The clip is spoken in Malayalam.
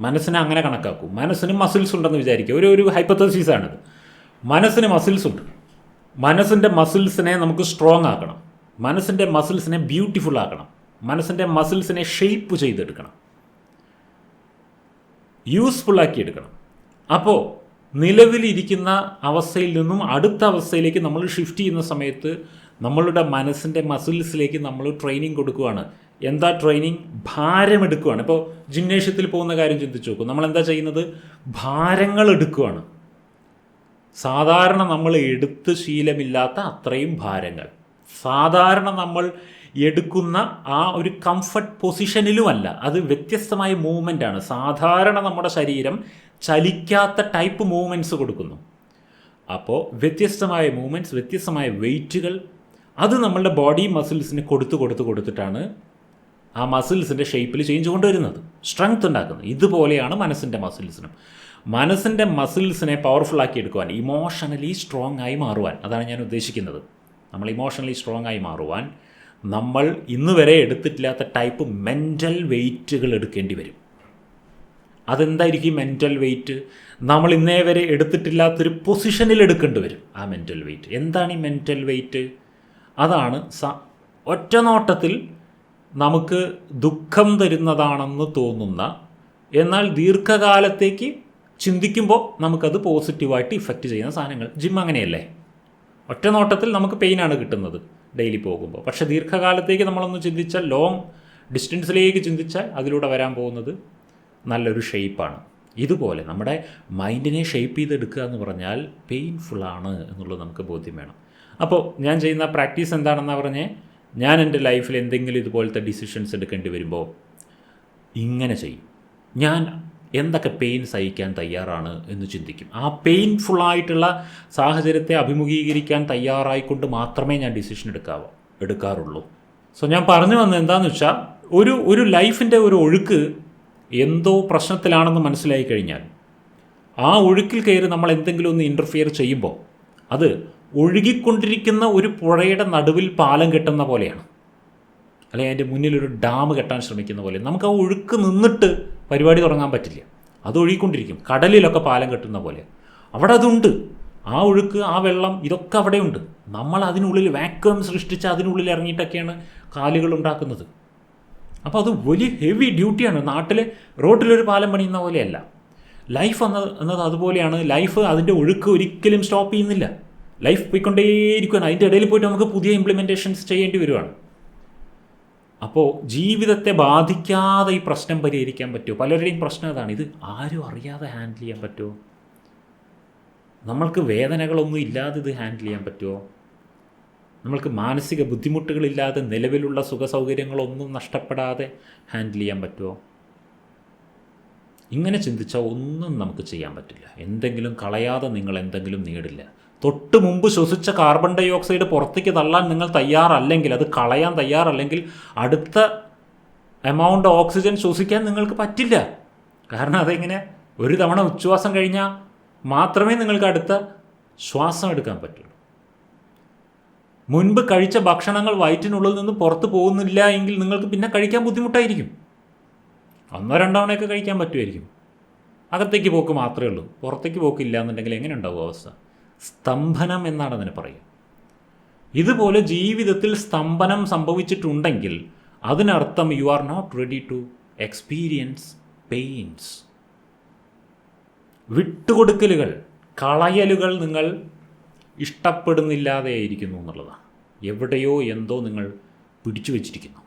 മനസ്സിനെ അങ്ങനെ കണക്കാക്കും. മനസ്സിന് മസിൽസ് ഉണ്ടെന്ന് വിചാരിക്കുക. ഒരു ഒരു ഹൈപ്പത്തസിസാണിത് മനസ്സിന് മസിൽസ് ഉണ്ട്. മനസ്സിന്റെ മസിൽസിനെ നമുക്ക് സ്ട്രോങ് ആക്കണം. മനസ്സിന്റെ മസിൽസിനെ ബ്യൂട്ടിഫുൾ ആക്കണം. മനസ്സിന്റെ മസിൽസിനെ ഷെയ്പ്പ് ചെയ്തെടുക്കണം. യൂസ്ഫുള്ളാക്കി എടുക്കണം. അപ്പോൾ നിലവിലിരിക്കുന്ന അവസ്ഥയിൽ നിന്നും അടുത്ത അവസ്ഥയിലേക്ക് നമ്മൾ ഷിഫ്റ്റ് ചെയ്യുന്ന സമയത്ത് നമ്മളുടെ മനസ്സിന്റെ മസിൽസിലേക്ക് നമ്മൾ ട്രെയിനിങ് കൊടുക്കുകയാണ്. എന്താ ട്രെയിനിങ് ഭാരമെടുക്കുകയാണ് ഇപ്പോൾ ജിംനേഷ്യത്തിൽ പോകുന്ന കാര്യം ചിന്തിച്ച് നോക്കും. നമ്മൾ എന്താ ചെയ്യുന്നത്? ഭാരങ്ങൾ എടുക്കുകയാണ് സാധാരണ നമ്മൾ എടുത്ത് ശീലമില്ലാത്ത അത്രയും ഭാരങ്ങൾ. സാധാരണ നമ്മൾ എടുക്കുന്ന ആ ഒരു കംഫർട്ട് പൊസിഷനിലുമല്ല അത് വ്യത്യസ്തമായ മൂവ്മെന്റ് ആണ്. സാധാരണ നമ്മുടെ ശരീരം ചലിക്കാത്ത ടൈപ്പ് മൂവ്മെന്റ്സ് കൊടുക്കുന്നു. അപ്പോൾ വ്യത്യസ്തമായ മൂവ്മെന്റ്സ് വ്യത്യസ്തമായ വെയിറ്റുകൾ അത് നമ്മളുടെ ബോഡി മസിൽസിന് കൊടുത്ത് കൊടുത്ത് കൊടുത്തിട്ടാണ് ആ മസിൽസിന്റെ ഷേപ്പിൽ ചേഞ്ച് കൊണ്ടുവരുന്നത്. സ്ട്രെങ്ത് ഉണ്ടാക്കുന്നത് ഇതുപോലെയാണ് മനസ്സിന്റെ മസിൽസിനും മനസ്സിന്റെ മസിൽസിനെ പവർഫുൾ ആക്കി എടുക്കുവാൻ ഇമോഷണലി സ്ട്രോങ് ആയി മാറുവാൻ. അതാണ് ഞാൻ ഉദ്ദേശിക്കുന്നത്. നമ്മൾ ഇമോഷണലി സ്ട്രോങ് ആയി മാറുവാൻ നമ്മൾ ഇന്ന് വരെ എടുത്തിട്ടില്ലാത്ത ടൈപ്പ് മെന്റൽ വെയിറ്റുകൾ എടുക്കേണ്ടി വരും. അതെന്തായിരിക്കും മെന്റൽ വെയിറ്റ് നമ്മൾ ഇന്നേ വരെ എടുത്തിട്ടില്ലാത്തൊരു പൊസിഷനിൽ എടുക്കേണ്ടി വരും ആ മെന്റൽ വെയിറ്റ് എന്താണ് ഈ മെന്റൽ വെയിറ്റ് അതാണ് സ ഒറ്റ നോട്ടത്തിൽ നമുക്ക് ദുഃഖം തരുന്നതാണെന്ന് തോന്നുന്ന എന്നാൽ ദീർഘകാലത്തേക്ക് ചിന്തിക്കുമ്പോൾ നമുക്കത് പോസിറ്റീവായിട്ട് ഇഫക്റ്റ് ചെയ്യുന്ന സാധനങ്ങൾ. ജിം അങ്ങനെയല്ലേ? ഒറ്റ നോട്ടത്തിൽ നമുക്ക് പെയിനാണ് കിട്ടുന്നത് ഡെയിലി പോകുമ്പോൾ പക്ഷേ ദീർഘകാലത്തേക്ക് നമ്മളൊന്ന് ചിന്തിച്ചാൽ ലോങ് ഡിസ്റ്റൻസിലേക്ക് ചിന്തിച്ചാൽ അതിലൂടെ വരാൻ പോകുന്നത് നല്ലൊരു ഷെയ്പ്പാണ്. ഇതുപോലെ നമ്മുടെ മൈൻഡിനെ ഷെയ്പ്പ് ചെയ്തെടുക്കുക എന്ന് പറഞ്ഞാൽ പെയിൻഫുള്ളാണ് എന്നുള്ളത് നമുക്ക് ബോധ്യം വേണം. അപ്പോൾ ഞാൻ ചെയ്യുന്ന പ്രാക്ടീസ് എന്താണെന്നാണ് പറഞ്ഞേ? ഞാൻ എന്റെ ലൈഫിൽ എന്തെങ്കിലും ഇതുപോലത്തെ ഡിസിഷൻസ് എടുക്കേണ്ടി വരുമ്പോൾ ഇങ്ങനെ ചെയ്യും. ഞാൻ എന്തൊക്കെ പെയിൻ സഹിക്കാൻ തയ്യാറാണ് എന്ന് ചിന്തിക്കും. ആ പെയിൻഫുള്ളായിട്ടുള്ള സാഹചര്യത്തെ അഭിമുഖീകരിക്കാൻ തയ്യാറായിക്കൊണ്ട് മാത്രമേ ഞാൻ ഡിസിഷൻ എടുക്കാവൂ എടുക്കാറുള്ളൂ. സോ ഞാൻ പറഞ്ഞു വന്നത് എന്താണെന്ന് വെച്ചാൽ ഒരു ഒരു ലൈഫിന്റെ ഒരു ഒഴുക്ക് എന്തോ പ്രശ്നത്തിലാണെന്ന് മനസ്സിലായി കഴിഞ്ഞാൽ ആ ഒഴുക്കിൽ കയറി നമ്മൾ എന്തെങ്കിലും ഒന്ന് ഇന്റർഫിയർ ചെയ്യുമ്പോൾ അത് ഒഴുകിക്കൊണ്ടിരിക്കുന്ന ഒരു പുഴയുടെ നടുവിൽ പാലം കെട്ടുന്ന പോലെയാണ്. അല്ലെങ്കിൽ അതിന്റെ മുന്നിൽ ഒരു ഡാം കെട്ടാൻ ശ്രമിക്കുന്ന പോലെ. നമുക്ക് ആ ഒഴുക്ക് നിന്നിട്ട് പരിപാടി തുടങ്ങാൻ പറ്റില്ല. അത് ഒഴുകിക്കൊണ്ടിരിക്കും. കടലിലൊക്കെ പാലം കെട്ടുന്ന പോലെ. അവിടെ അതുണ്ട്. ആ ഒഴുക്ക് ആ വെള്ളം ഇതൊക്കെ അവിടെയുണ്ട്. നമ്മൾ അതിനുള്ളിൽ വാക്വം സൃഷ്ടിച്ച് അതിനുള്ളിൽ ഇറങ്ങിയിട്ടൊക്കെയാണ് കാലുകൾ ഉണ്ടാക്കുന്നത്. അപ്പോൾ അത് വലിയ ഹെവി ഡ്യൂട്ടിയാണ് നാട്ടിൽ റോഡിലൊരു പാലം പണിയുന്ന പോലെയല്ല. ലൈഫ് എന്നത് അതുപോലെയാണ്. ലൈഫ് അതിന്റെ ഒഴുക്ക് ഒരിക്കലും സ്റ്റോപ്പ് ചെയ്യുന്നില്ല. ലൈഫ് പോയിക്കൊണ്ടേയിരിക്കുകയാണ് അതിന്റെ ഇടയിൽ പോയിട്ട് നമുക്ക് പുതിയ ഇംപ്ലിമെന്റേഷൻസ് ചെയ്യേണ്ടി വരുവാണ്. അപ്പോൾ ജീവിതത്തെ ബാധിക്കാതെ ഈ പ്രശ്നം പരിഹരിക്കാൻ പറ്റുമോ? പലരുടെയും പ്രശ്നം അതാണ്. ഇത് ആരും അറിയാതെ ഹാൻഡിൽ ചെയ്യാൻ പറ്റുമോ? നമ്മൾക്ക് വേദനകളൊന്നും ഇല്ലാതെ ഇത് ഹാൻഡിൽ ചെയ്യാൻ പറ്റുമോ? നമ്മൾക്ക് മാനസിക ബുദ്ധിമുട്ടുകളില്ലാതെ നിലവിലുള്ള സുഖ സൗകര്യങ്ങളൊന്നും നഷ്ടപ്പെടാതെ ഹാൻഡിൽ ചെയ്യാൻ പറ്റുമോ? ഇങ്ങനെ ചിന്തിച്ചാൽ ഒന്നും നമുക്ക് ചെയ്യാൻ പറ്റില്ല. എന്തെങ്കിലും കളയാതെ നിങ്ങൾ എന്തെങ്കിലും നേടില്ല. തൊട്ട് മുമ്പ് ശ്വസിച്ച കാർബൺ ഡൈ ഓക്സൈഡ് പുറത്തേക്ക് തള്ളാൻ നിങ്ങൾ തയ്യാറല്ലെങ്കിൽ അത് കളയാൻ തയ്യാറല്ലെങ്കിൽ അടുത്ത എമൗണ്ട് ഓക്സിജൻ ശ്വസിക്കാൻ നിങ്ങൾക്ക് പറ്റില്ല. കാരണം അതെങ്ങനെ ഒരു തവണ ഉച്ഛ്വാസം കഴിഞ്ഞാൽ മാത്രമേ നിങ്ങൾക്ക് അടുത്ത ശ്വാസം എടുക്കാൻ പറ്റുള്ളൂ. മുൻപ് കഴിച്ച ഭക്ഷണങ്ങൾ വയറ്റിനുള്ളിൽ നിന്ന് പുറത്ത് പോകുന്നില്ല എങ്കിൽ നിങ്ങൾക്ക് പിന്നെ കഴിക്കാൻ ബുദ്ധിമുട്ടായിരിക്കും. ഒന്നോ രണ്ടോ തവണയൊക്കെ കഴിക്കാൻ പറ്റുമായിരിക്കും. അകത്തേക്ക് പോക്ക് മാത്രമേ ഉള്ളൂ. പുറത്തേക്ക് പോക്കില്ല എന്നുണ്ടെങ്കിൽ എങ്ങനെ ഉണ്ടാവും അവസ്ഥ? സ്തംഭനം എന്നാണ് അതിന് പറയുക. ഇതുപോലെ ജീവിതത്തിൽ സ്തംഭനം സംഭവിച്ചിട്ടുണ്ടെങ്കിൽ അതിനർത്ഥം you are not ready to experience pains വിട്ടുകൊടുക്കലുകൾ കളയലുകൾ നിങ്ങൾ ഇഷ്ടപ്പെടുന്നില്ലാതെയായിരിക്കുന്നു എന്നുള്ളതാണ്. എവിടെയോ എന്തോ നിങ്ങൾ പിടിച്ചു വച്ചിരിക്കുന്നു